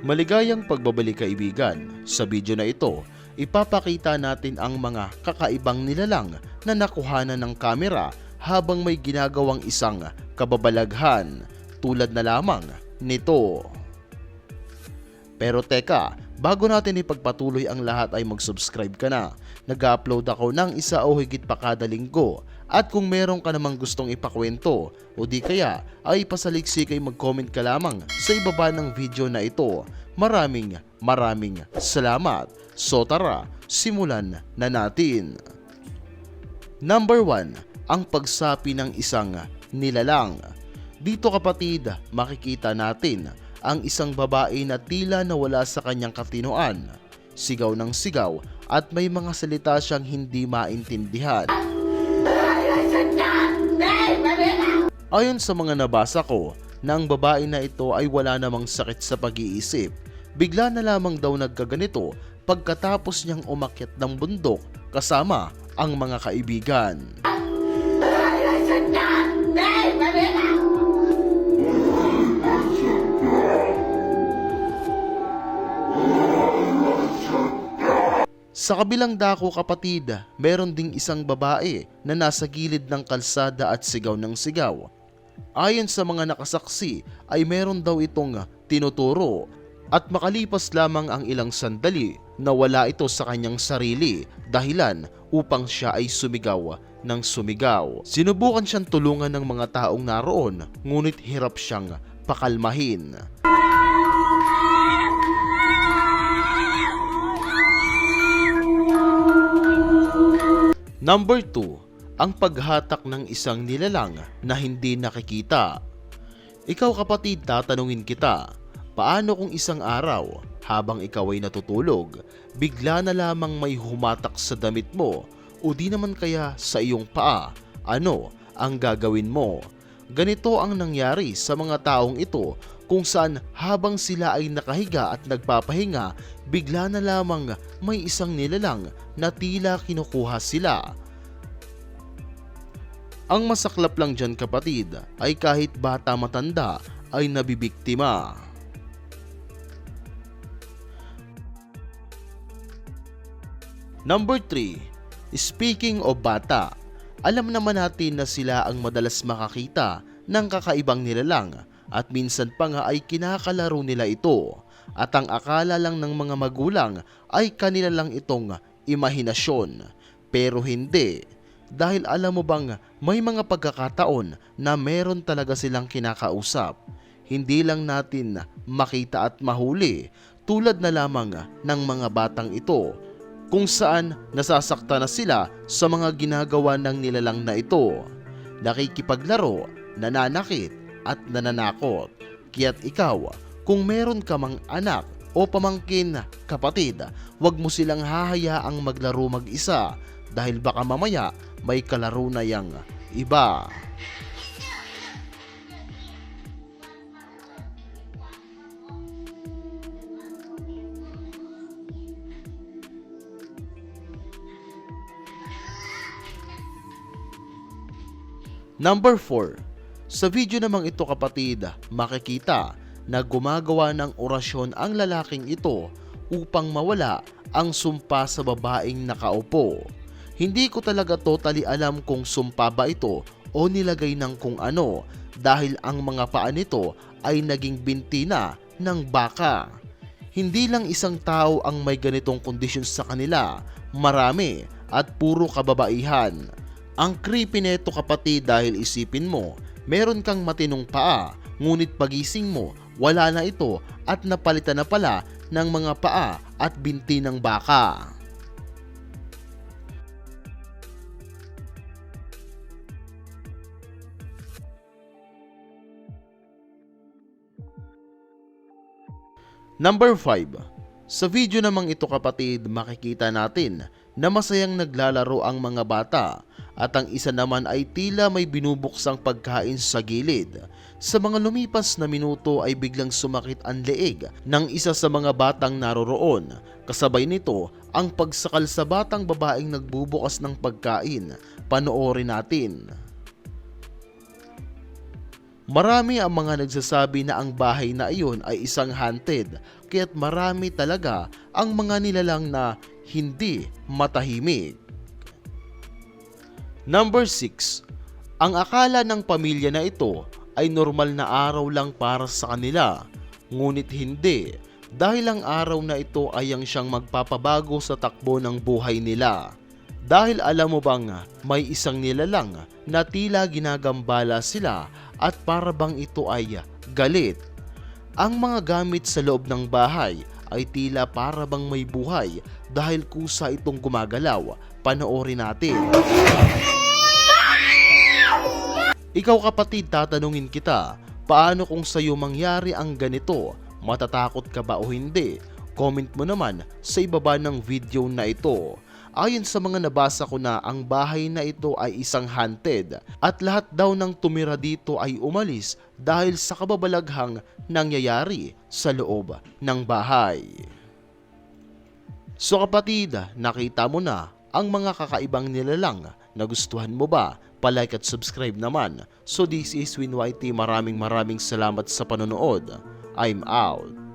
Maligayang pagbabalik kaibigan. Sa video na ito, ipapakita natin ang mga kakaibang nilalang na nakuhanan ng kamera habang may ginagawang isang kababalaghan tulad na lamang nito. Pero teka, bago natin ipagpatuloy ang lahat ay mag-subscribe ka na. Nag-upload ako ng isa o higit pa kada linggo. At kung meron ka namang gustong ipakwento o di kaya ay pasaliksik ay mag-comment ka lamang sa ibaba ng video na ito. Maraming maraming salamat. So tara, simulan na natin. Number 1, ang pagsapi ng isang nilalang. Dito kapatid, makikita natin ang isang babae na tila nawala sa kanyang katinoan. Sigaw ng sigaw at may mga salita siyang hindi maintindihan. Ayon sa mga nabasa ko, na ang babae na ito ay wala namang sakit sa pag-iisip. Bigla na lamang daw nagkaganito pagkatapos niyang umakyat ng bundok kasama ang mga kaibigan. Sa kabilang dako kapatid, meron ding isang babae na nasa gilid ng kalsada at sigaw ng sigaw. Ayon sa mga nakasaksi ay meron daw itong tinuturo at makalipas lamang ang ilang sandali nawala ito sa kanyang sarili dahilan upang siya ay sumigaw ng sumigaw. Sinubukan siyang tulungan ng mga taong naroon ngunit hirap siyang pakalmahin. Number 2, ang paghatak ng isang nilalang na hindi nakikita. Ikaw kapatid, tatanungin kita, paano kung isang araw, habang ikaw ay natutulog, bigla na lamang may humatak sa damit mo o di naman kaya sa iyong paa, ano ang gagawin mo? Ganito ang nangyari sa mga taong ito kung saan habang sila ay nakahiga at nagpapahinga, bigla na lamang may isang nilalang na tila kinukuha sila. Ang masaklap lang dyan kapatid ay kahit bata matanda ay nabibiktima. Number 3. Speaking of bata, alam naman natin na sila ang madalas makakita ng kakaibang nilalang at minsan pa nga ay kinakalaro nila ito. At ang akala lang ng mga magulang ay kanila lang itong imahinasyon. Pero hindi. Dahil alam mo bang may mga pagkakataon na meron talaga silang kinakausap. Hindi lang natin makita at mahuli tulad na lamang ng mga batang ito kung saan nasasakta na sila sa mga ginagawa ng nilalang na ito. Nakikipaglaro, nananakit at nananakot. Kaya't ikaw, kung meron ka mang anak o pamangkin kapatid, huwag mo silang hahayaang maglaro mag-isa dahil baka mamaya may kalaro na yang iba. Number 4. Sa video namang ito kapatid, makikita na gumagawa ng orasyon ang lalaking ito upang mawala ang sumpa sa babaeng nakaupo. Hindi ko talaga totally alam kung sumpa ba ito o nilagay ng kung ano dahil ang mga paa nito ay naging binti na ng baka. Hindi lang isang tao ang may ganitong kondisyon sa kanila, marami at puro kababaihan. Ang creepy neto kapatid dahil isipin mo, meron kang matinong paa, ngunit pagising mo, wala na ito at napalitan na pala ng mga paa at binti ng baka. Number 5. Sa video namang ito kapatid, makikita natin na masayang naglalaro ang mga bata at ang isa naman ay tila may binubuksang pagkain sa gilid. Sa mga lumipas na minuto ay biglang sumakit ang leeg ng isa sa mga batang naroroon. Kasabay nito ang pagsakal sa batang babaeng nagbubukas ng pagkain. Panoorin natin. Marami ang mga nagsasabi na ang bahay na iyon ay isang haunted, kaya't marami talaga ang mga nilalang na hindi matahimik. Number 6. Ang akala ng pamilya na ito ay normal na araw lang para sa kanila, ngunit hindi dahil ang araw na ito ay ang siyang magpapabago sa takbo ng buhay nila. Dahil alam mo bang may isang nilalang na tila ginagambala sila at para bang ito ay galit. Ang mga gamit sa loob ng bahay ay tila para bang may buhay dahil kusa itong gumagalaw. Panoorin natin. Ikaw kapatid, tatanungin kita, paano kung sa'yo mangyari ang ganito? Matatakot ka ba o hindi? Comment mo naman sa ibaba ng video na ito. Ayon sa mga nabasa ko na ang bahay na ito ay isang haunted at lahat daw ng tumira dito ay umalis dahil sa kababalaghang nangyayari sa loob ng bahay. So kapatid, nakita mo na ang mga kakaibang nilalang. Nagustuhan mo ba? Palike at subscribe naman. So this is WinYT. Maraming maraming salamat sa panonood. I'm out.